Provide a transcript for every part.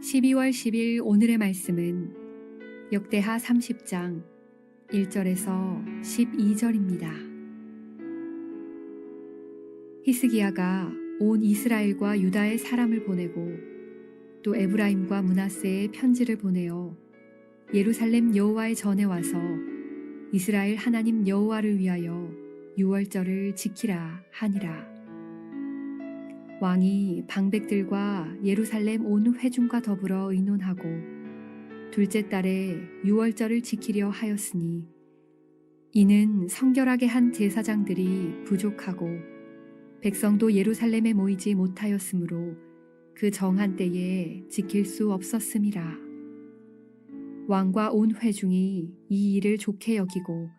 12월 10일 오늘의 말씀은 역대하 30장 1절에서 12절입니다. 히스기야가 온 이스라엘과 유다의 사람을 보내고 또 에브라임과 문하세의 편지를 보내어 예루살렘 여호와의 전에 와서 이스라엘 하나님 여호와를 위하여 유월절을 지키라 하니라. 왕이 방백들과 예루살렘 온 회중과 더불어 의논하고 둘째 달에 유월절을 지키려 하였으니 이는 성결하게 한 제사장들이 부족하고 백성도 예루살렘에 모이지 못하였으므로 그 정한 때에 지킬 수 없었음이라. 왕과 온 회중이 이 일을 좋게 여기고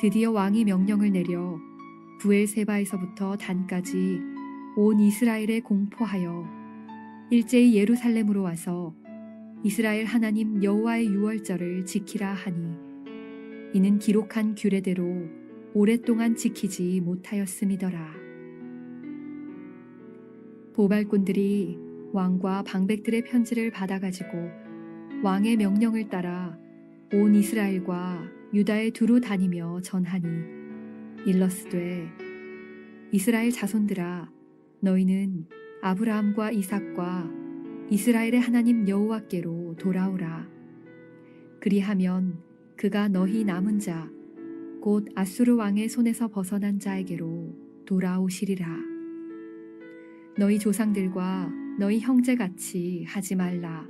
드디어 왕이 명령을 내려 부엘세바에서부터 단까지 온 이스라엘에 공포하여 일제히 예루살렘으로 와서 이스라엘 하나님 여호와의 유월절을 지키라 하니 이는 기록한 규례대로 오랫동안 지키지 못하였음이더라. 보발꾼들이 왕과 방백들의 편지를 받아가지고 왕의 명령을 따라 온 이스라엘과 유다에 두루 다니며 전하니 일러스되 이스라엘 자손들아 너희는 아브라함과 이삭과 이스라엘의 하나님 여호와께로 돌아오라. 그리하면 그가 너희 남은 자 곧 아수르 왕의 손에서 벗어난 자에게로 돌아오시리라. 너희 조상들과 너희 형제같이 하지 말라.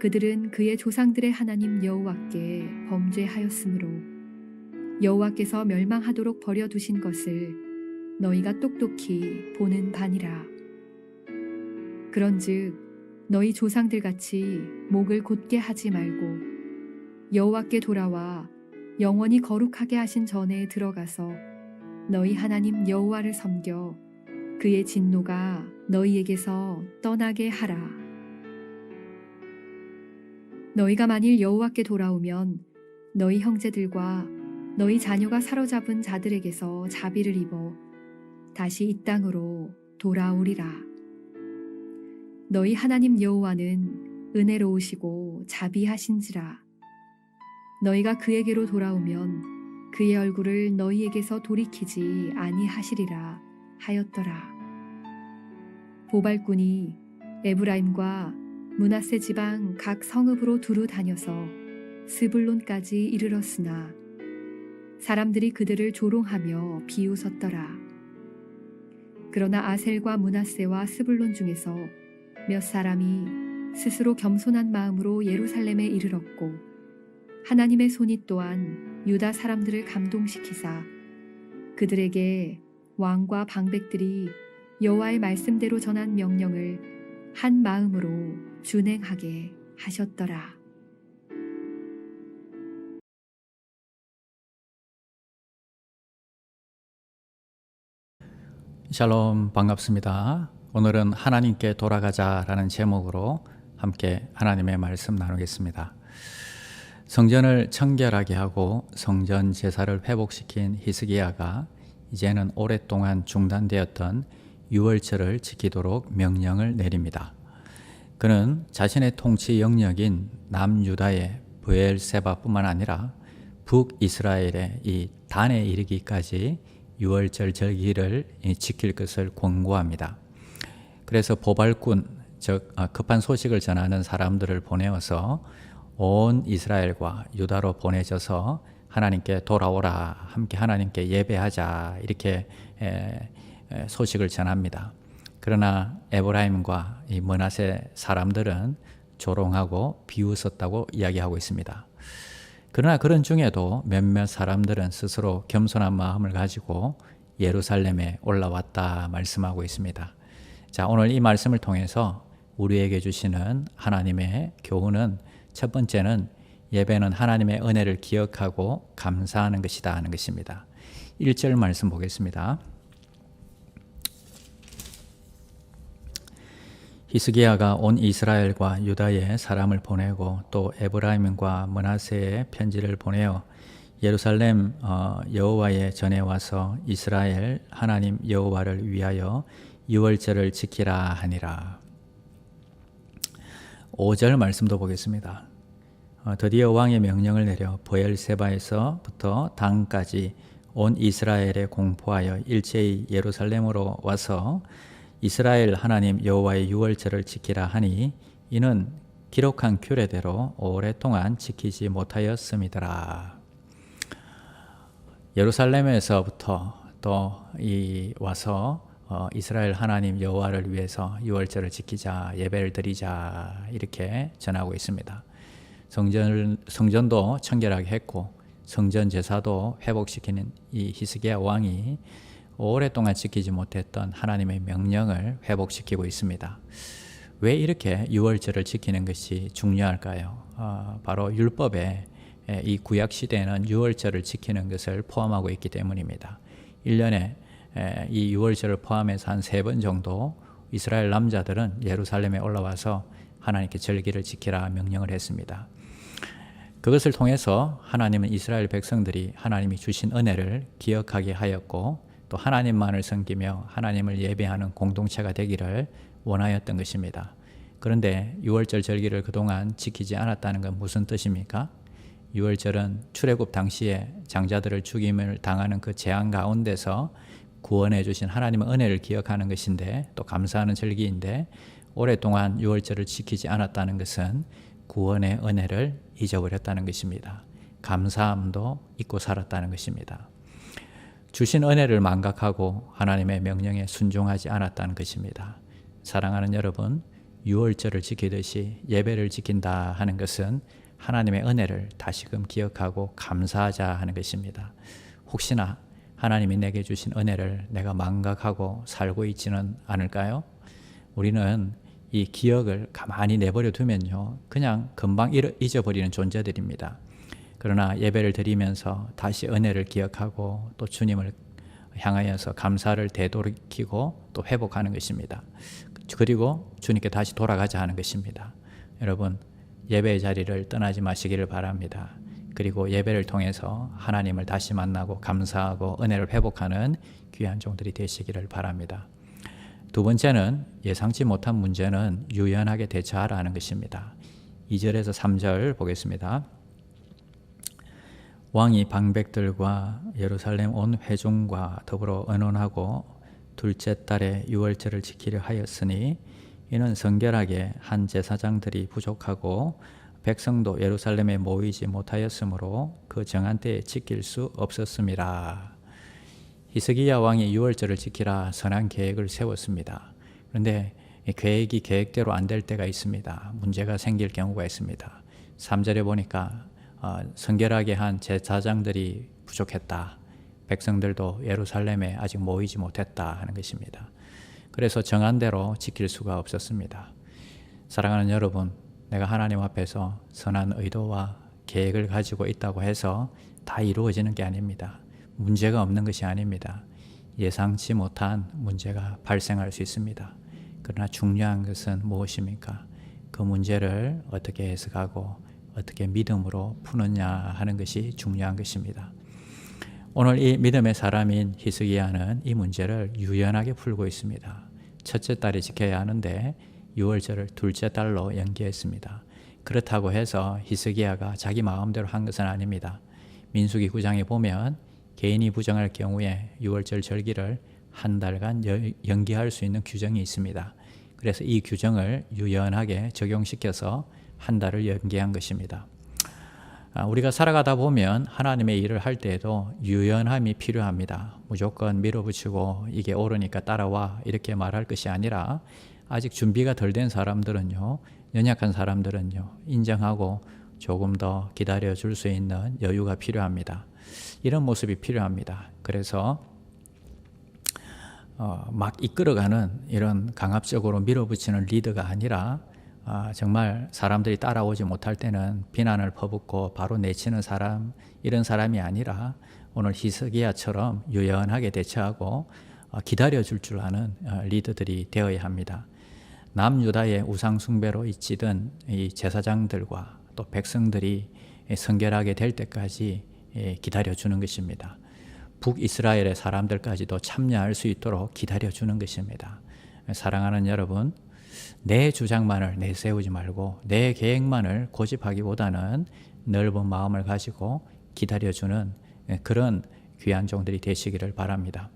그들은 그의 조상들의 하나님 여호와께 범죄하였으므로 여호와께서 멸망하도록 버려두신 것을 너희가 똑똑히 보는 바니라. 그런즉 너희 조상들 같이 목을 곧게 하지 말고 여호와께 돌아와 영원히 거룩하게 하신 전에 들어가서 너희 하나님 여호와를 섬겨 그의 진노가 너희에게서 떠나게 하라. 너희가 만일 여호와께 돌아오면 너희 형제들과 너희 자녀가 사로잡은 자들에게서 자비를 입어 다시 이 땅으로 돌아오리라. 너희 하나님 여호와는 은혜로우시고 자비하신지라. 너희가 그에게로 돌아오면 그의 얼굴을 너희에게서 돌이키지 아니하시리라 하였더라. 보발꾼이 에브라임과 문하세 지방 각 성읍으로 두루 다녀서 스불론까지 이르렀으나 사람들이 그들을 조롱하며 비웃었더라. 그러나 아셀과 문하세와 스불론 중에서 몇 사람이 스스로 겸손한 마음으로 예루살렘에 이르렀고 하나님의 손이 또한 유다 사람들을 감동시키사 그들에게 왕과 방백들이 여호와의 말씀대로 전한 명령을 한 마음으로 준행하게 하셨더라. 샬롬 반갑습니다. 오늘은 하나님께 돌아가자라는 제목으로 함께 하나님의 말씀 나누겠습니다. 성전을 청결하게 하고 성전 제사를 회복시킨 히스기야가 이제는 오랫동안 중단되었던 유월절을 지키도록 명령을 내립니다. 그는 자신의 통치 영역인 남유다의 부엘세바뿐만 아니라 북이스라엘의 이 단에 이르기까지 유월절 절기를 지킬 것을 권고합니다. 그래서 보발꾼 즉 아, 급한 소식을 전하는 사람들을 보내어서 온 이스라엘과 유다로 보내져서 하나님께 돌아오라 함께 하나님께 예배하자 이렇게 소식을 전합니다. 그러나 에브라임과 이 머나세 사람들은 조롱하고 비웃었다고 이야기하고 있습니다. 그러나 그런 중에도 몇몇 사람들은 스스로 겸손한 마음을 가지고 예루살렘에 올라왔다 말씀하고 있습니다. 자, 오늘 이 말씀을 통해서 우리에게 주시는 하나님의 교훈은 첫 번째는 예배는 하나님의 은혜를 기억하고 감사하는 것이다 하는 것입니다. 1절 말씀 보겠습니다. 히스기야가 온 이스라엘과 유다에 사람을 보내고 또 에브라임과 머나세에 편지를 보내어 예루살렘 어, 여호와의 전에 와서 이스라엘 하나님 여호와를 위하여 유월절을 지키라 하니라. 5절 말씀도 보겠습니다. 어, 드디어 왕의 명령을 내려 보엘세바에서부터 단까지 온 이스라엘에 공포하여 일제히 예루살렘으로 와서 이스라엘 하나님 여호와의 유월절을 지키라 하니 이는 기록한 규례대로 오랫동안 지키지 못하였음이더라. 예루살렘에서부터 또 이 와서 어, 이스라엘 하나님 여호와를 위해서 유월절을 지키자 예배를 드리자 이렇게 전하고 있습니다. 성전 성전도 청결하게 했고 성전 제사도 회복시키는 이 히스기야 왕이 오랫동안 지키지 못했던 하나님의 명령을 회복시키고 있습니다. 왜 이렇게 유월절을 지키는 것이 중요할까요? 어, 바로 율법에 에, 이 구약 시대에는 유월절을 지키는 것을 포함하고 있기 때문입니다. 1년에 에, 이 유월절을 포함해서 한 세 번 정도 이스라엘 남자들은 예루살렘에 올라와서 하나님께 절기를 지키라 명령을 했습니다. 그것을 통해서 하나님은 이스라엘 백성들이 하나님이 주신 은혜를 기억하게 하였고 또 하나님만을 섬기며 하나님을 예배하는 공동체가 되기를 원하였던 것입니다. 그런데 유월절 절기를 그동안 지키지 않았다는 건 무슨 뜻입니까? 유월절은 출애굽 당시에 장자들을 죽임을 당하는 그 재앙 가운데서 구원해 주신 하나님의 은혜를 기억하는 것인데 또 감사하는 절기인데 오랫동안 유월절을 지키지 않았다는 것은 구원의 은혜를 잊어버렸다는 것입니다. 감사함도 잊고 살았다는 것입니다. 주신 은혜를 망각하고 하나님의 명령에 순종하지 않았다는 것입니다. 사랑하는 여러분, 유월절을 지키듯이 예배를 지킨다 하는 것은 하나님의 은혜를 다시금 기억하고 감사하자 하는 것입니다. 혹시나 하나님이 내게 주신 은혜를 내가 망각하고 살고 있지는 않을까요? 우리는 이 기억을 가만히 내버려 두면요. 그냥 금방 잊어버리는 존재들입니다. 그러나 예배를 드리면서 다시 은혜를 기억하고 또 주님을 향하여서 감사를 되돌이키고 또 회복하는 것입니다. 그리고 주님께 다시 돌아가자 하는 것입니다. 여러분, 예배의 자리를 떠나지 마시기를 바랍니다. 그리고 예배를 통해서 하나님을 다시 만나고 감사하고 은혜를 회복하는 귀한 종들이 되시기를 바랍니다. 두 번째는 예상치 못한 문제는 유연하게 대처하라는 것입니다. 2절에서 3절 보겠습니다. 왕이 방백들과 예루살렘 온 회중과 더불어 언론하고 둘째 달에 유월절을 지키려 하였으니 이는 성결하게 한 제사장들이 부족하고 백성도 예루살렘에 모이지 못하였으므로 그 정한 때에 지킬 수 없었습니다. 히스기야 왕이 유월절을 지키라 선한 계획을 세웠습니다. 그런데 계획이 계획대로 안 될 때가 있습니다. 문제가 생길 경우가 있습니다. 3절에 보니까 어, 성결하게 한 제사장들이 부족했다. 백성들도 예루살렘에 아직 모이지 못했다 하는 것입니다. 그래서 정한 대로 지킬 수가 없었습니다. 사랑하는 여러분, 내가 하나님 앞에서 선한 의도와 계획을 가지고 있다고 해서 다 이루어지는 게 아닙니다. 문제가 없는 것이 아닙니다. 예상치 못한 문제가 발생할 수 있습니다. 그러나 중요한 것은 무엇입니까? 그 문제를 어떻게 해석하고 어떻게 믿음으로 푸느냐 하는 것이 중요한 것입니다. 오늘 이 믿음의 사람인 히스기야는 이 문제를 유연하게 풀고 있습니다. 첫째 달에 지켜야 하는데 6월절을 둘째 달로 연기했습니다. 그렇다고 해서 히스기야가 자기 마음대로 한 것은 아닙니다. 민수기 9장에 보면 개인이 부정할 경우에 6월절 절기를 한 달간 연기할 수 있는 규정이 있습니다. 그래서 이 규정을 유연하게 적용시켜서 한 달을 연기한 것입니다. 아, 우리가 살아가다 보면 하나님의 일을 할 때에도 유연함이 필요합니다. 무조건 밀어붙이고 이게 옳으니까 따라와 이렇게 말할 것이 아니라 아직 준비가 덜 된 사람들은요, 연약한 사람들은요, 인정하고 조금 더 기다려 줄 수 있는 여유가 필요합니다. 이런 모습이 필요합니다. 그래서 어, 막 이끌어가는 이런 강압적으로 밀어붙이는 리더가 아니라 아, 정말 사람들이 따라오지 못할 때는 비난을 퍼붓고 바로 내치는 사람 이런 사람이 아니라 오늘 히스기야처럼 유연하게 대처하고 어, 기다려줄 줄 아는 어, 리더들이 되어야 합니다. 남유다의 우상 숭배로 잊히던 이 제사장들과 또 백성들이 성결하게 될 때까지 예, 기다려주는 것입니다. 북이스라엘의 사람들까지도 참여할 수 있도록 기다려주는 것입니다. 사랑하는 여러분, 내 주장만을 내세우지 말고 내 계획만을 고집하기보다는 넓은 마음을 가지고 기다려주는 예, 그런 귀한 종들이 되시기를 바랍니다.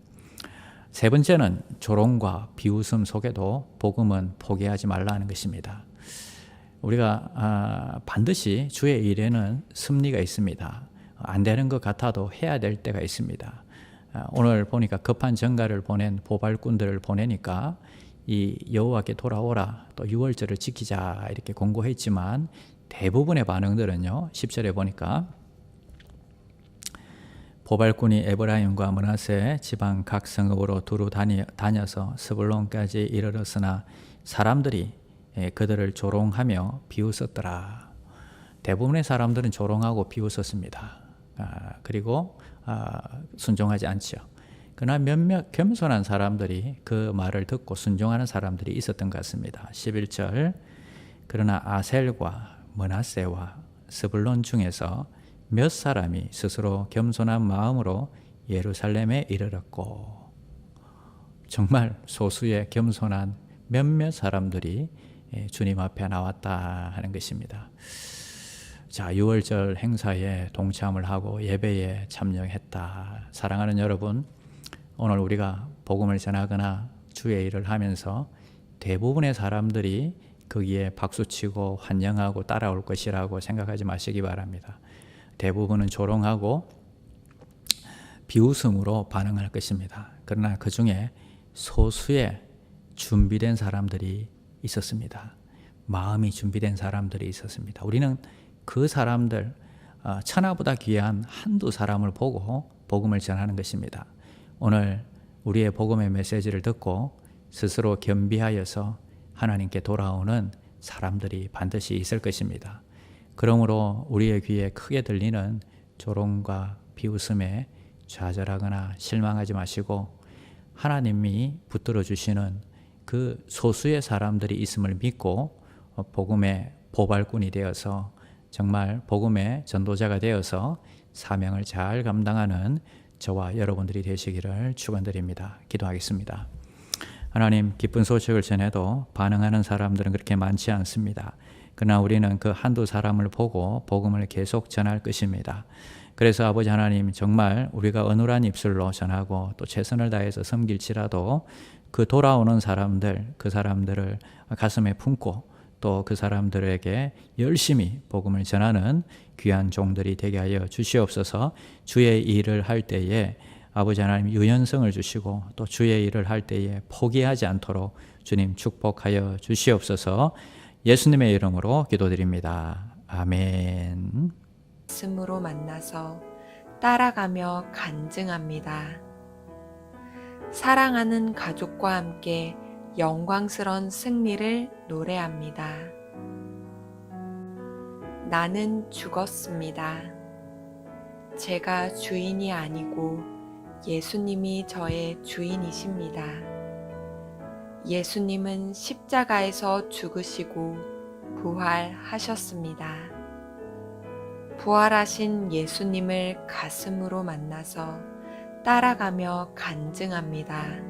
세 번째는 조롱과 비웃음 속에도 복음은 포기하지 말라는 것입니다. 우리가 아, 반드시 주의 일에는 승리가 있습니다. 안 되는 것 같아도 해야 될 때가 있습니다. 아, 오늘 보니까 급한 전가를 보낸 보발꾼들을 보내니까 이 여호와께 돌아오라 또 유월절을 지키자 이렇게 공고했지만 대부분의 반응들은요 10절에 보니까 보발꾼이 에브라임과 문하세 지방 각 성읍으로 두루 다니, 다녀서 스불론까지 이르렀으나 사람들이 예, 그들을 조롱하며 비웃었더라. 대부분의 사람들은 조롱하고 비웃었습니다. 아, 그리고 아, 순종하지 않죠. 그러나 몇몇 겸손한 사람들이 그 말을 듣고 순종하는 사람들이 있었던 것 같습니다. 11절 그러나 아셀과 머나세와 스불론 중에서 몇 사람이 스스로 겸손한 마음으로 예루살렘에 이르렀고 정말 소수의 겸손한 몇몇 사람들이 예, 주님 앞에 나왔다 하는 것입니다. 자, 6월절 행사에 동참을 하고 예배에 참여했다. 사랑하는 여러분, 오늘 우리가 복음을 전하거나 주의 일을 하면서 대부분의 사람들이 거기에 박수치고 환영하고 따라올 것이라고 생각하지 마시기 바랍니다. 대부분은 조롱하고 비웃음으로 반응할 것입니다. 그러나 그 중에 소수의 준비된 사람들이 있었습니다. 마음이 준비된 사람들이 있었습니다. 우리는 그 사람들 어, 천하보다 귀한 한두 사람을 보고 복음을 전하는 것입니다. 오늘 우리의 복음의 메시지를 듣고 스스로 겸비하여서 하나님께 돌아오는 사람들이 반드시 있을 것입니다. 그러므로 우리의 귀에 크게 들리는 조롱과 비웃음에 좌절하거나 실망하지 마시고 하나님이 붙들어 주시는 그 소수의 사람들이 있음을 믿고 복음의 보발꾼이 되어서 정말 복음의 전도자가 되어서 사명을 잘 감당하는 저와 여러분들이 되시기를 축원드립니다. 기도하겠습니다. 하나님 기쁜 소식을 전해도 반응하는 사람들은 그렇게 많지 않습니다. 그러나 우리는 그 한두 사람을 보고 복음을 계속 전할 것입니다. 그래서 아버지 하나님 정말 우리가 어눌한 입술로 전하고 또 최선을 다해서 섬길지라도 그 돌아오는 사람들 그 사람들을 가슴에 품고 또 그 사람들에게 열심히 복음을 전하는 귀한 종들이 되게 하여 주시옵소서. 주의 일을 할 때에 아버지 하나님 유연성을 주시고 또 주의 일을 할 때에 포기하지 않도록 주님 축복하여 주시옵소서. 예수님의 이름으로 기도드립니다. 아멘. 말씀으로 만나서 따라가며 간증합니다. 사랑하는 가족과 함께 영광스런 승리를 노래합니다. 나는 죽었습니다. 제가 주인이 아니고 예수님이 저의 주인이십니다. 예수님은 십자가에서 죽으시고 부활하셨습니다. 부활하신 예수님을 가슴으로 만나서 따라가며 간증합니다.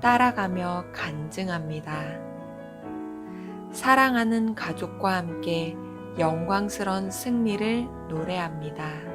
따라가며 간증합니다. 사랑하는 가족과 함께 영광스런 승리를 노래합니다.